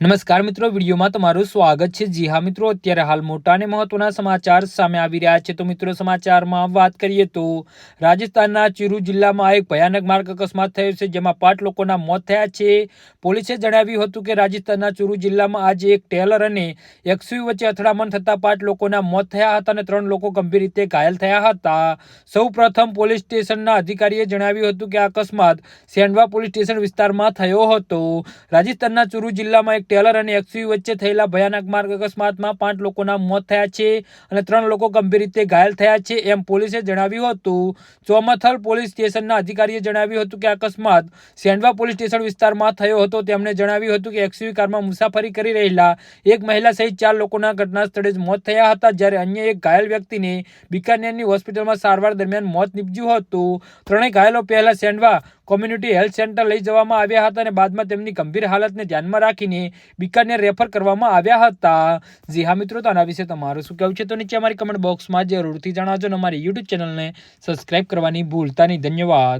નમસ્કાર મિત્રો, વિડીયોમાં તમારું સ્વાગત છે. જી હા મિત્રો, અત્યારે હાલ મોટા અને મહત્વના સમાચાર સામે આવી રહ્યા છે. તો મિત્રો, સમાચારમાં વાત કરીએ તો રાજસ્થાનના ચિરુ જિલ્લામાં એક ભયાનક માર્ગ અકસ્માત થયો છે, જેમાં પાંચ લોકોના મોત થયા છે. પોલીસે જણાવ્યું હતું કે રાજસ્થાનના ચુરુ જિલ્લામાં આજે એક ટેલર અને એક્સયુ વચ્ચે અથડામણ થતાં પાંચ લોકોના મોત થયા હતા અને ત્રણ લોકો ગંભીર રીતે ઘાયલ થયા હતા. સૌપ્રથમ પોલીસ સ્ટેશનના અધિકારીએ જણાવ્યું હતું કે આ અકસ્માત સેન્ડવા પોલીસ સ્ટેશન વિસ્તારમાં થયો હતો. રાજસ્થાનના ચુરુ જિલ્લામાં એક ટેલર અને એક્સયુ વચ્ચે થયેલા ભયાનક માર્ગ અકસ્માતમાં પાંચ લોકોના મોત થયા છે અને ત્રણ લોકો ગંભીર રીતે ઘાયલ થયા છે એમ પોલીસે જણાવ્યું હતું. ચોમથલ પોલીસ સ્ટેશનના અધિકારીએ જણાવ્યું હતું કે અકસ્માત સેન્ડવા પોલીસ સ્ટેશન વિસ્તારમાં થયો હતો. તેમણે જણાવ્યું હતું કે એક્સયુવી કારમાં મુસાફરી કરી રહેલા એક મહિલા સહિત ચાર લોકોના ઘટના સ્થળે જ મોત થયા હતા, જ્યારે અન્ય એક ઘાયલ વ્યક્તિને બિકાનેરની હોસ્પિટલમાં સારવાર દરમિયાન મોત નીપજ્યું હતું. ત્રણેય ઘાયલો પહેલા સેન્ડવા કોમ્યુનિટી હેલ્થ સેન્ટર લઈ જવામાં આવ્યા હતા અને બાદમાં તેમની ગંભીર હાલતને ધ્યાનમાં રાખીને બિકાનેર રેફર કરવામાં આવ્યા હતા. જી હા મિત્રો, તો આના વિશે તમારું શું કહેવું છે? તો નીચે અમારી કમેન્ટ બોક્સમાં જરૂરથી જણાવજો અને અમારી યુટ્યુબ ચેનલને સબસ્ક્રાઇબ કરવાની ભૂલતા નહીં. ધન્યવાદ.